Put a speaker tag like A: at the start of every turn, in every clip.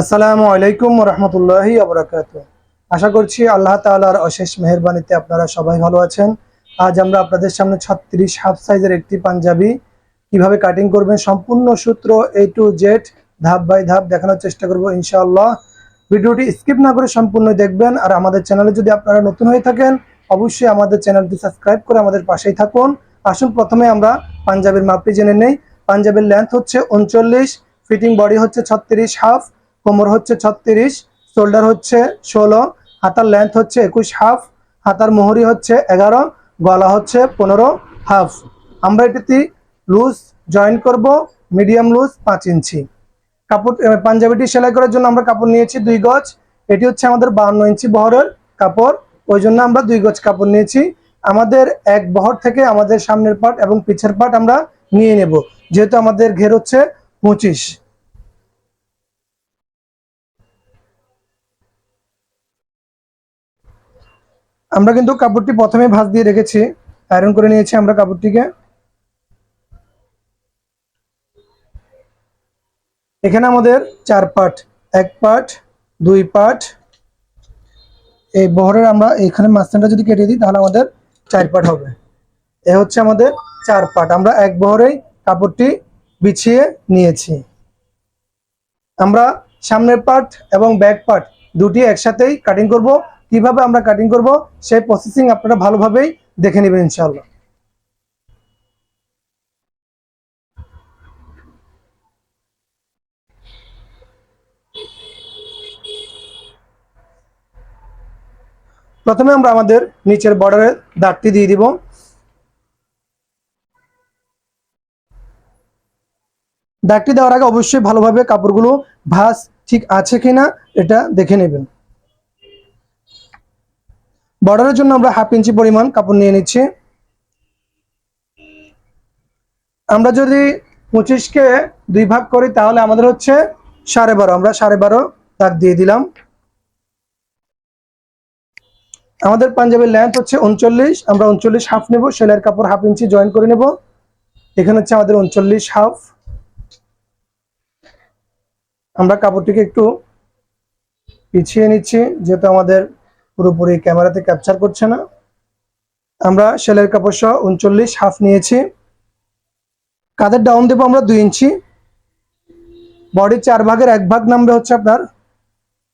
A: আসসালামু আলাইকুম রহমতুল্লাহি আবরাকাত আশা করছি আল্লাহ তাআলার অশেষ মেহেরবানিতে আপনারা সবাই ভালো আছেন। আজ আমরা আপনাদের সামনে ছত্রিশ হাফ সাইজের একটি পাঞ্জাবি কীভাবে কাটিং করবেন, সম্পূর্ণ সূত্র এ টু জেড ধাপ বাই ধাপ দেখানোর চেষ্টা করব ইনশাআল্লাহ। ভিডিওটি স্কিপ না করে সম্পূর্ণ দেখবেন আর আমাদের চ্যানেলে যদি আপনারা নতুন হয়ে থাকেন, অবশ্যই আমাদের চ্যানেলটি সাবস্ক্রাইব করে আমাদের পাশেই থাকুন। আসুন প্রথমে আমরা পাঞ্জাবির মাপটি জেনে নেই। পাঞ্জাবের লেন্থ হচ্ছে উনচল্লিশ ফিটিং বডি হচ্ছে ছত্রিশ হাফ। কোমর হচ্ছে ছত্রিশ, শোল্ডার হচ্ছে ষোলো, হাতার লেন্থ হচ্ছে একুশ হাফ হাতার মোহরি হচ্ছে এগারো, গলা হচ্ছে পনেরো হাফ আমরা এটিতে লুজ জয়েন করব মিডিয়াম লুজ পাঁচ ইঞ্চি। কাপড় পাঞ্জাবিটি সেলাই করার জন্য আমরা কাপড় নিয়েছি দুই গজ। এটি হচ্ছে আমাদের বাহান্ন ইঞ্চি বহরের কাপড়, ওই জন্য আমরা দুই গজ কাপড় নিয়েছি। আমাদের এক বহর থেকে আমাদের সামনের পাট এবং পিছের পাট আমরা নিয়ে নেব, যেহেতু আমাদের ঘের হচ্ছে পঁচিশ। আমরা কিন্তু কাপড়টি প্রথমে ভাঁজ দিয়ে রেখেছি। আয়রন করে নিয়েছি আমরা কাপড়টিকে। এখানে আমাদের চার পার্ট এক পার্ট দুই পার্ট এই বহরের আমরা এখানে মাঝখানটা যদি কেটে দিই, তাহলে আমাদের চার পার্ট হবে। এ হচ্ছে আমাদের চার পার্ট আমরা এক বহরেই কাপড়টি বিছিয়ে নিয়েছি। আমরা সামনের পার্ট এবং ব্যাক পার্ট দুটি একসাথেই কাটিং করব। কীভাবে আমরা কাটিং করব, সেই প্রসেসিং আপনারা ভালোভাবেই দেখে নেবেন ইনশাআল্লাহ। প্রথমে আমরা আমাদের নিচের বর্ডারের দাগটি দিয়ে দিব। দাগটি দেওয়ার আগে অবশ্যই ভালোভাবে কাপড়গুলো ভাস ঠিক আছে কিনা এটা দেখে নেবেন। বর্ডারের জন্য আমরা হাফ ইঞ্চি পরিমাণ কাপড় নিয়ে নিচ্ছি। আমরা যদি পঁচিশকে দুই ভাগ করি, তাহলে আমাদের হচ্ছে সাড়ে বারো। আমরা সাড়ে বারো দাগ দিয়ে দিলাম। আমাদের পাঞ্জাবের লেন্থ হচ্ছে উনচল্লিশ। আমরা উনচল্লিশ হাফ নেব। সেলাইয়ের কাপড় হাফ ইঞ্চি জয়েন করে নেব। এখানে হচ্ছে আমাদের উনচল্লিশ হাফ আমরা কাপড়টিকে একটু পিছিয়ে নিচ্ছি, যেহেতু আমাদের পুরোপুরি ক্যামেরাতে ক্যাপচার করছে না। আমরা সেলের কাপড় সহ উনচল্লিশ হাফ নিয়েছি। কাদের ডাউন দেবো আমরা দুই ইঞ্চি। বডির চার ভাগের এক ভাগ নামবে হচ্ছে আপনার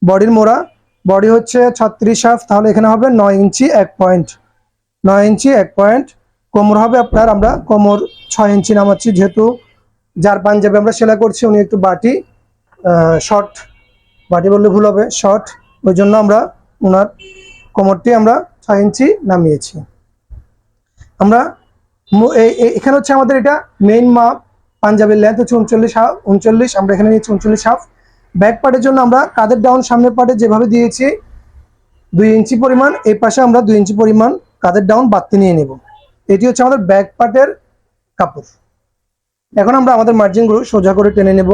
A: বডির মোড়া। বডি হচ্ছে ছত্রিশ হাফ তাহলে এখানে হবে নয় ইঞ্চি এক পয়েন্ট নয় ইঞ্চি এক পয়েন্ট কোমর হবে আপনার আমরা কোমর ছয় ইঞ্চি নামাচ্ছি যেহেতু। যার পাঞ্জাবি আমরা সেলাই করছি, উনি একটু বাটি শর্ট বাটি বললে ভুল হবে শর্ট ওই জন্য আমরা ওনার কোমরটি আমরা ছয় ইঞ্চি নামিয়েছি। আমরা এখানে হচ্ছে আমাদের এটা মেইন মাপ, পাঞ্জাবের লেন্থ হচ্ছে উনচল্লিশ হাফ, উনচল্লিশ, আমরা এখানে নিয়েছি উনচল্লিশ হাফ। ব্যাক পার্টের জন্য আমরা কাদের ডাউন সামনের পার্টে যেভাবে দিয়েছি, দুই ইঞ্চি পরিমাণ, এই পাশে আমরা দুই ইঞ্চি পরিমাণ কাদের ডাউন বাড়তি নিয়ে নেব। এটি হচ্ছে আমাদের ব্যাক পার্টের কাপড়। এখন আমরা আমাদের মার্জিনগুলো সোজা করে টেনে নেব।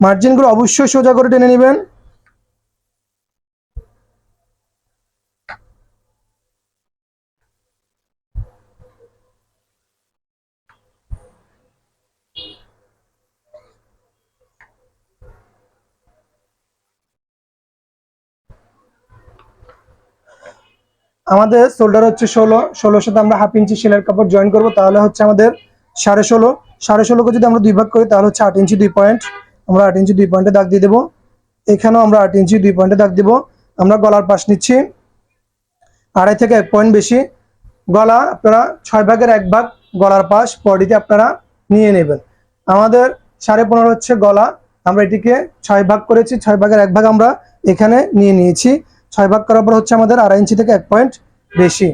A: মার্জিনগুলো অবশ্যই সোজা করে টেনে নেবেন। আমাদের শোল্ডার হচ্ছে ষোলো। ষোলোর সাথে আমরা হাফ ইঞ্চি সেলের কাপড় জয়েন করব, তাহলে হচ্ছে আমাদের সাড়ে ষোলো। সাড়ে ষোলোকে যদি আমরা দুই ভাগ করি, তাহলে হচ্ছে আট ইঞ্চি দুই পয়েন্ট আমরা আট ইঞ্চি দুই পয়েন্টে দাগ দিয়ে দেবো। এখানেও আমরা আট ইঞ্চি দুই পয়েন্টে দাগ দিব। আমরা গলার পাশ নিচ্ছি। আড়াই থেকে এক পয়েন্ট বেশি। গলা আপনারা ছয় ভাগের এক ভাগ গলার পাশ বডিতে আপনারা নিয়ে নেবেন। আমাদের সাড়ে পনেরো হচ্ছে গলা। আমরা এটিকে ছয় ভাগ করেছি। ছয় ভাগের এক ভাগ আমরা এখানে নিয়ে নিয়েছি। ছয় ভাগ করার পর হচ্ছে আমাদের আড়াই ইঞ্চি থেকে এক পয়েন্ট বেশি।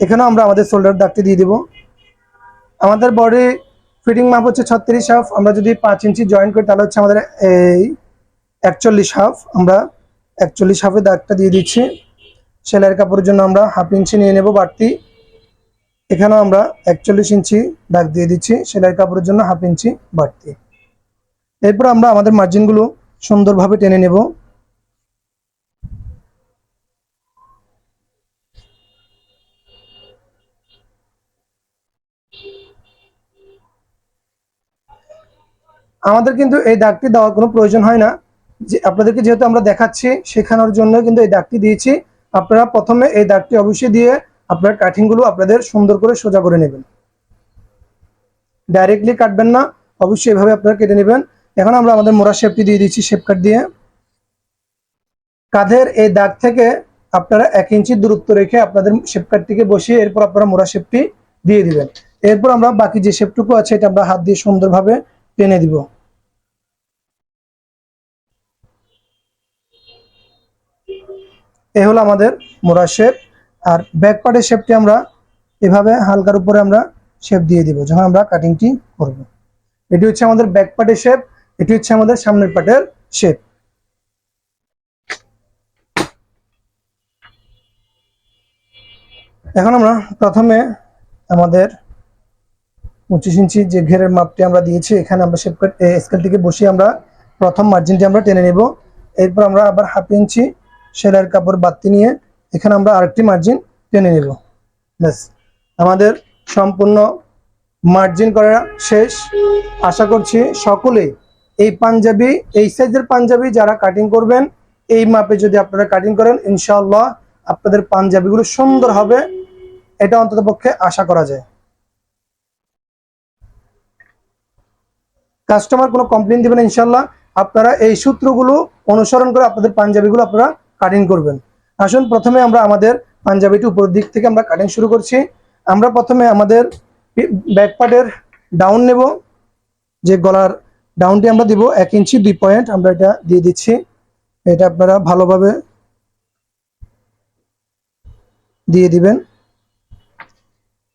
A: এখানেও আমরা আমাদের শোল্ডার দাগটি দিয়ে দিব। আমাদের বডি ফিটিং মাপ হচ্ছে ছত্রিশ হাফ। আমরা যদি পাঁচ ইঞ্চি জয়েন করি, তাহলে হচ্ছে আমাদের এই একচল্লিশ হাফ। আমরা একচল্লিশ হাফে দাগটা দিয়ে দিচ্ছি। সেলাইয়ের কাপড়ের জন্য আমরা হাফ ইঞ্চি নিয়ে নেব বাড়তি। এখানেও আমরা একচল্লিশ ইঞ্চি দাগ দিয়ে দিচ্ছি। সেলাইয়ের কাপড়ের জন্য হাফ ইঞ্চি বাড়তি। এরপর আমরা আমাদের মার্জিনগুলো সুন্দরভাবে টেনে নেব। আমাদের কিন্তু এই দাগটি দেওয়ার কোনো প্রয়োজন হয় না। যে আপনাদেরকে যেহেতু আমরা দেখাচ্ছি, শেখানোর জন্য কিন্তু এই দাগটি দিয়েছি। আপনারা প্রথমে এই দাগটি অবশ্যই দিয়ে আপনার কাটিংগুলো আপনাদের সুন্দর করে সোজা করে নেবেন। ডাইরেক্টলি কাটবেন না, অবশ্যই এভাবে আপনারা কেটে নেবেন। এখন আমরা আমাদের মোড়া শেপটি দিয়ে দিচ্ছি শেপ কাট দিয়ে। কাঁধের এই দাগ থেকে আপনারা এক ইঞ্চি দূরত্ব রেখে আপনাদের শেপ কাটটিকে বসিয়ে এরপর আপনারা মোড়া শেপটি দিয়ে দিবেন। এরপর আমরা বাকি যে শেপটুকু আছে, এটা আমরা হাত দিয়ে সুন্দরভাবে টেনে দিব। এ হলো আমাদের মোড়া শেপ আর ব্যাক পার্টের শেপটি আমরা এভাবে হালকার উপরে আমরা শেপ দিয়ে দিব, যখন আমরা কাটিংটি করব। এটি হচ্ছে আমাদের ব্যাক পার্টের শেপ এটি হচ্ছে আমাদের সামনের পার্টের শেপ এখন আমরা প্রথমে আমাদের পঁচিশ ইঞ্চি যে ঘেরের মাপটি আমরা দিয়েছি, এখানে আমরা শেপ স্কেলটিকে বসিয়ে আমরা প্রথম মার্জিনটি আমরা টেনে নেব। এরপর আমরা আবার হাফ ইঞ্চি সেলাইয়ের কাপড় বাড়তি নিয়ে এখানে আমরা আরেকটি মার্জিন টেনে নেব। ব্যাস, আমাদের সম্পূর্ণ মার্জিন করা শেষ। আশা করছি সকলেই এই পাঞ্জাবি, এই সাইজের পাঞ্জাবি যারা কাটিং করবেন, এই মাপে যদি আপনারা কাটিং করেন, ইনশাআল্লাহ আপনাদের পাঞ্জাবিগুলো সুন্দর হবে। এটা অন্তত পক্ষে আশা করা যায়। কাস্টমার কোনো কমপ্লেন দিবেন ইনশাল্লাহ আপনারা এই সূত্রগুলো অনুসরণ করে আপনাদের পাঞ্জাবিগুলো আপনারা কাটিং করবেন। আসুন প্রথমে আমরা আমাদের পাঞ্জাবিটি উপরের দিক থেকে আমরা কাটিং শুরু করছি। আমরা প্রথমে আমাদের ব্যাক পার্টের ডাউন নেব। যে গলার ডাউনটি আমরা দিব, এক ইঞ্চি, দুই পয়েন্ট আমরা এটা দিয়ে দিচ্ছি। এটা আপনারা ভালোভাবে দিয়ে দিবেন।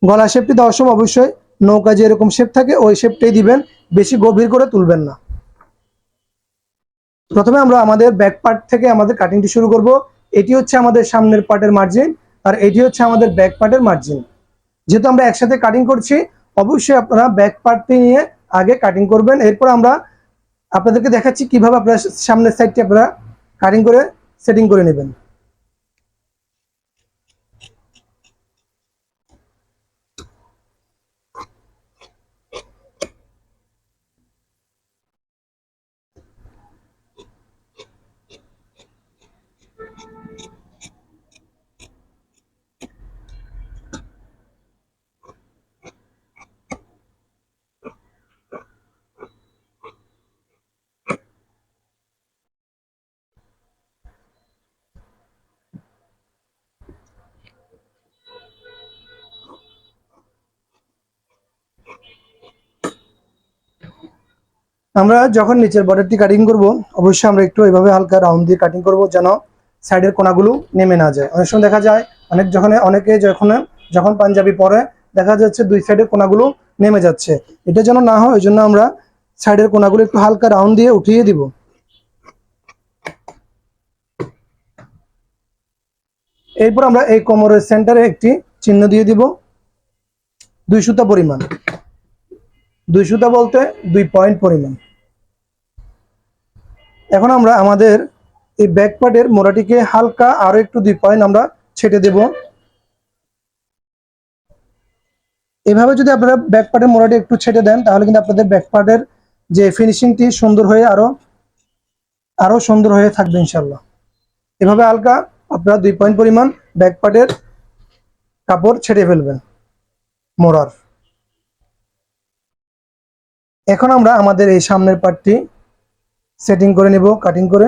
A: গলা শেপটি দেওয়ার সময় অবশ্যই নৌকা যে এরকম শেপ থাকে, ওই শেপটাই দিবেন। বেশি গভীর করে তুলবেন না। প্রথমে আমরা আমাদের ব্যাক পার্ট থেকে আমাদের কাটিংটি শুরু করব। এটি হচ্ছে আমাদের সামনের পার্টের মার্জিন আর এটি হচ্ছে আমাদের ব্যাক পার্টের মার্জিন যেহেতু আমরা একসাথে কাটিং করছি, অবশ্যই আপনারা ব্যাক পার্টটি নিয়ে আগে কাটিং করবেন। এরপর আমরা আপনাদেরকে দেখাচ্ছি কীভাবে আপনারা সামনের সাইডটি আপনারা কাটিং করে সেটিং করে নেবেন। আমরা যখন নিচের বর্ডারটি কাটিং করব, অবশ্যই আমরা একটু এভাবে হালকা রাউন্ড দিয়ে কাটিং করব যেন সাইডের কোনাগুলো নেমে না যায়। অনেক সময় দেখা যায়, অনেক যখন, অনেকে যখন যখন পাঞ্জাবি পরে, দেখা যাচ্ছে দুই সাইডের কোনাগুলো নেমে যাচ্ছে। এটা যেন না হয় ওই জন্য আমরা সাইডের কোনাগুলো একটু হালকা রাউন্ড দিয়ে উঠিয়ে দিব। এরপর আমরা এই কোমরের সেন্টারে একটি চিহ্ন দিয়ে দিব। দুই সুতা পরিমাণ। দুই সুতা বলতে দুই পয়েন্ট পরিমাণ। এখন আমরা আমাদের এই ব্যাক পার্টের মোড়াটিকে হালকা আরও একটু দুই পয়েন্ট আমরা ছেটে দেব। এভাবে যদি আপনারা ব্যাক পার্টের মোড়াটি একটু ছেটে দেন, তাহলে কিন্তু আপনাদের ব্যাক পার্টের যে ফিনিশিংটি সুন্দর হয়ে আরও আরও সুন্দর হয়ে থাকবে ইনশাল্লাহ এভাবে হালকা আপনারা দুই পয়েন্ট পরিমাণ ব্যাক পার্টের কাপড় ছেড়ে ফেলবেন মোড়ার। এখন আমরা আমাদের এই সামনের পার্টটি সেটিং করে নিব কাটিং করে।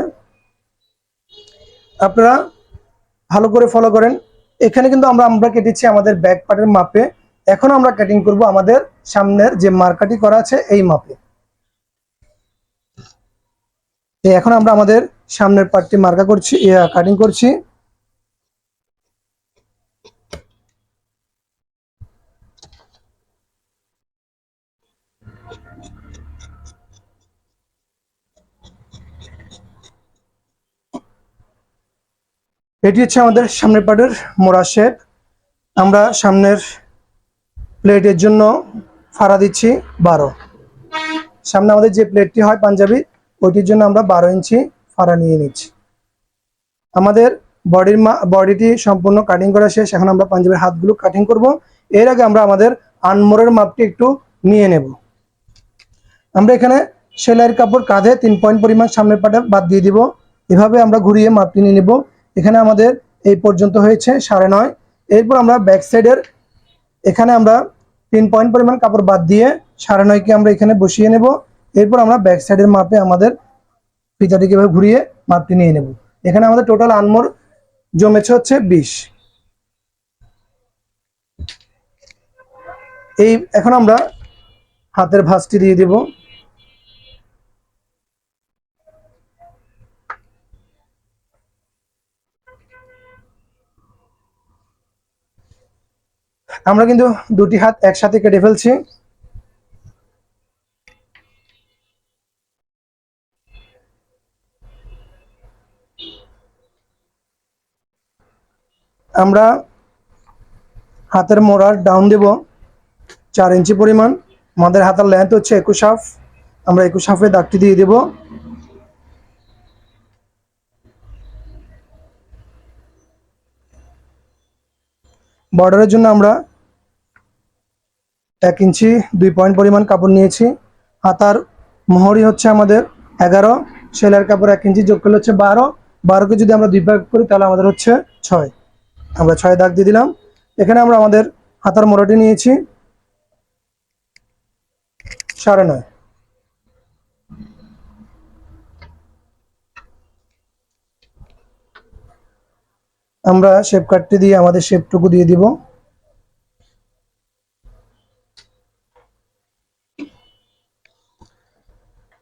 A: আপনারা ভালো করে ফলো করেন। এখানে কিন্তু আমরা আমরা কেটেছি আমাদের ব্যাক পার্টের মাপে। এখন আমরা কাটিং করব আমাদের সামনের যে মার্কাটি করা আছে এই মাপে। এখন আমরা আমাদের সামনের পার্টটি মার্কা করছি কাটিং করছি। এটি হচ্ছে আমাদের সামনের পার্টের মোড়া শেপ। আমরা সামনের প্লেটের জন্য ফাড়া দিচ্ছি বারো। সামনে আমাদের যে প্লেটটি হয় পাঞ্জাবি, ওইটির জন্য আমরা বারো ইঞ্চি ফাড়া নিয়ে নিচ্ছি। আমাদের বডির মা বডিটি সম্পূর্ণ কাটিং করা শেষ। এখন আমরা পাঞ্জাবির হাতগুলো কাটিং করব। এর আগে আমরা আমাদের আনমোরের মাপটি একটু নিয়ে নেব। আমরা এখানে সেলাইয়ের কাপড় কাঁধে তিন পয়েন্ট পরিমাণ সামনের পাটে বাদ দিয়ে দিব। এভাবে আমরা ঘুরিয়ে মাপটি নিয়ে নিব। এখানে আমাদের এই পর্যন্ত হয়েছে সাড়ে নয়। এরপর আমরা ব্যাক সাইডের এখানে আমরা তিন পয়েন্ট পরিমাণ কাপড় বাদ দিয়ে সাড়ে নয়কে আমরা এখানে বসিয়ে নেব। এরপর আমরা ব্যাক সাইডের মাপে আমাদের ফিতাটিকে এভাবে ঘুরিয়ে মাপটি নিয়ে নেব। এখানে আমাদের টোটাল আনমোর জমেছে হচ্ছে বিশ। এই এখন আমরা হাতের ভাঁজটি দিয়ে দিব। আমরা কিন্তু দুটি হাত একসাথে কেটে ফেলছি। আমরা হাতের মোড়ার ডাউন দেব, চার ইঞ্চি পরিমাণ। আমাদের হাতের লেন্থ হচ্ছে একুশ হাফ আমরা একুশ হাফে দাগটি দিয়ে দেব। বর্ডারের জন্য আমরা এক ইঞ্চি, দুই পয়েন্ট পরিমাণ কাপড় নিয়েছি। হাতার মোহরি হচ্ছে আমাদের এগারো সেলাইয়ের কাপড় এক ইঞ্চি যোগ করলে হচ্ছে বারো। বারোকে যদি আমরা দুই ভাগ করি, তাহলে আমাদের হচ্ছে ছয়। আমরা ছয় দাগ দিয়ে দিলাম। এখানে আমরা আমাদের হাতার মোড়াটি নিয়েছি সাড়ে নয়। আমরা শেপ কাটটি দিয়ে আমাদের শেপটুকু দিয়ে দিব।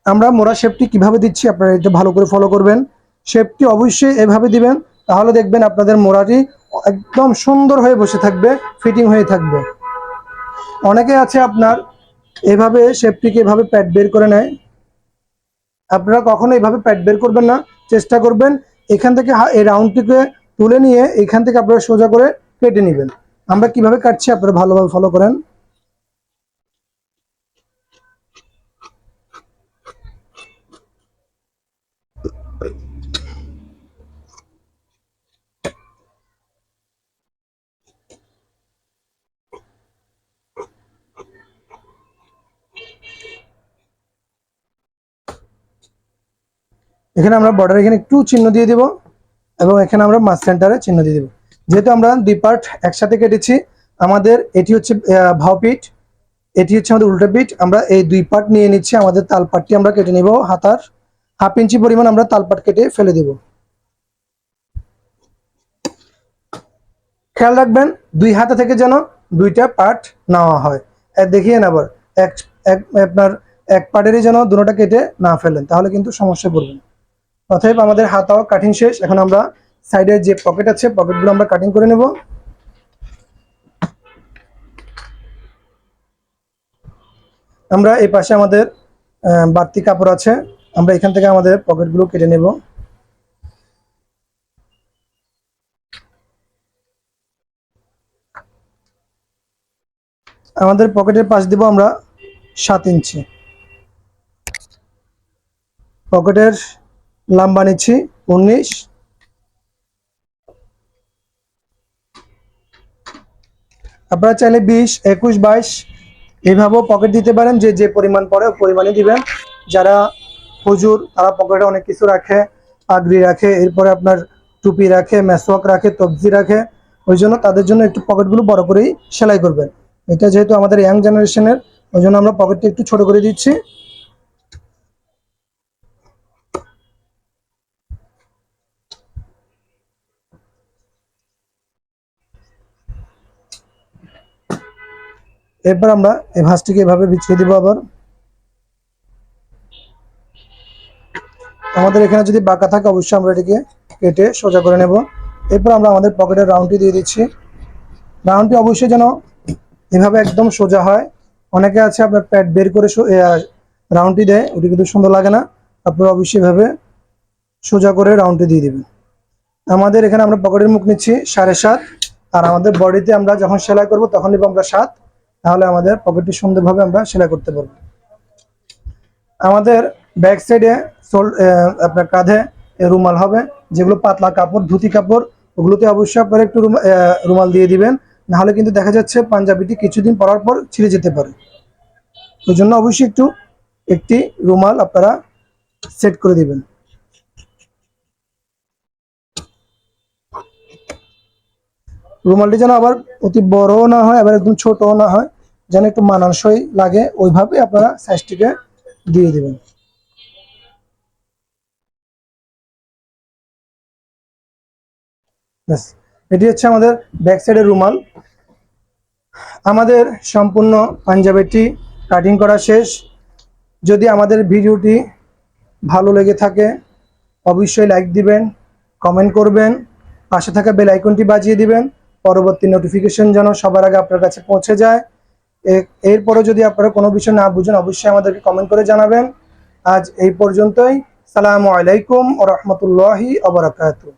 A: আমরা মোড়া শেপটি কীভাবে দিচ্ছি আপনারা এটা ভালো করে ফলো করবেন। শেপটি অবশ্যই এভাবে দিবেন, তাহলে দেখবেন আপনাদের মোড়াটি একদম সুন্দর হয়ে বসে থাকবে ফিটিং হয়ে থাকবে। অনেকে আছে আপনার, এভাবে শেপটিকে এভাবে প্যাড বের করে নেয়। আপনারা কখনো এভাবে প্যাড বের করবেন না, চেষ্টা করবেন, এখান থেকে এই রাউন্ডটিকে তুলে নিয়ে এখান থেকে আপনারা সোজা করে কেটে নেবেন। আমরা কীভাবে কাটছি আপনারা ভালোভাবে ফলো করেন। এখানে আমরা বর্ডার এখানে একটু চিহ্ন দিয়ে দিব। এবং এখানে আমরা মাছ সেন্টারে চিহ্ন দিয়ে দিব। যেহেতু আমরা দুই পার্ট একসাথে কেটেছি আমাদের এটি হচ্ছে আহ, ভাও পিঠ এটি হচ্ছে আমাদের উল্টো পিঠ। আমরা এই দুই পার্ট নিয়ে নিচ্ছি আমাদের তাল পাটটি আমরা কেটে নিব হাতার হাফ ইঞ্চি পরিমাণ আমরা তাল পাট কেটে ফেলে দেব। খেয়াল রাখবেন দুই হাতে থেকে যেন দুইটা পার্ট নেওয়া হয়। দেখিয়ে আবার এক আপনার এক পার্টেরই যেন দুটোটা কেটে না ফেলেন তাহলে কিন্তু সমস্যা পড়বেন। অতএব আমাদের হাতাও কাটিং শেষ। এখন আমরা সাইডের যে পকেট আছে পকেটগুলো আমরা কাটিং করে নেব। আমরা এই পাশে আমাদের বাড়তি কাপড় আছে। আমরা এখান থেকে আমাদের পকেটগুলো কেটে নেব। আমাদের পকেটের পাশ দিব আমরা সাত ইঞ্চি। পকেটের লম্বা নিচ্ছি, উনিশ। আপনারা চাইলে বিশ, একুশ, বাইশ এইভাবেও পকেট দিতে পারেন, যে যে পরিমাণ ওই পরিমাণে দিবেন। যারা হুজুর, তারা পকেটে অনেক কিছু রাখে, পাগড়ি রাখে, এরপরে আপনার টুপি রাখে মেসওয়াক রাখে, তবজি রাখে, ওই জন্য তাদের জন্য একটু পকেটগুলো বড় করেই সেলাই করবেন। এটা যেহেতু আমাদের ইয়াং জেনারেশনের ওই জন্য আমরা পকেটটা একটু ছোট করে দিচ্ছি। এরপর আমরা এই ভাঁজটিকে এভাবে বিছিয়ে দিব আবার। আমাদের এখানে যদি বাঁকা থাকে, অবশ্যই আমরা এটিকে কেটে সোজা করে নেব। এরপর আমরা আমাদের পকেটের রাউন্ডটি দিয়ে দিচ্ছি। রাউন্ডটি অবশ্যই যেন এভাবে একদম সোজা হয়। অনেকে আছে, আপনার প্যাড বের করে রাউন্ডটি দেয়, ওটি কিন্তু সুন্দর লাগে না। আপনারা অবশ্যই এভাবে সোজা করে রাউন্ডটি দিয়ে দিবেন। আমাদের এখানে আমরা পকেটের মুখ নিচ্ছি সাড়ে সাত, আর আমাদের বডিতে আমরা যখন সেলাই করব, তখন নিব আমরা সাত। তাহলে আমাদের পকেটটি সুন্দরভাবে আমরা সেলাই করতে পারব। আমাদের ব্যাক সাইডে আপনার কাঁধে রুমাল হবে, যেগুলো পাতলা কাপড়, ধুতি কাপড়, ওগুলোতে অবশ্যই আপনারা একটু রুমা- রুমাল দিয়ে দিবেন। নাহলে কিন্তু দেখা যাচ্ছে পাঞ্জাবিটি কিছুদিন পরার পর ছিঁড়ে যেতে পারে। ওই জন্য অবশ্যই একটু, একটি রুমাল আপনারা সেট করে দিবেন। রুমালটি যেন আবার অতি বড়ও না হয়, আবার একদম ছোটও না হয়। যেন একটু মানানসই লাগে, ওইভাবে আপনারা সাইজটিকে দিয়ে দেবেন। এটি হচ্ছে আমাদের ব্যাক সাইডের রুমাল। আমাদের সম্পূর্ণ পাঞ্জাবিটি কাটিং করা শেষ। যদি আমাদের ভিডিওটি ভালো লেগে থাকে, অবশ্যই লাইক দিবেন কমেন্ট করবেন, পাশে থাকা বেল আইকনটি বাজিয়ে দিবেন। পরবর্তী নোটিফিকেশন যেন সবার আগে আপনার কাছে পৌঁছে যায়। এ- এরপরও যদি আপনারা কোনো বিষয় না বুঝেন, অবশ্যই আমাদেরকে কমেন্ট করে জানাবেন। আজ এই পর্যন্তই। সালামু আলাইকুম ও রহমতুল্লাহি আবরাকাতু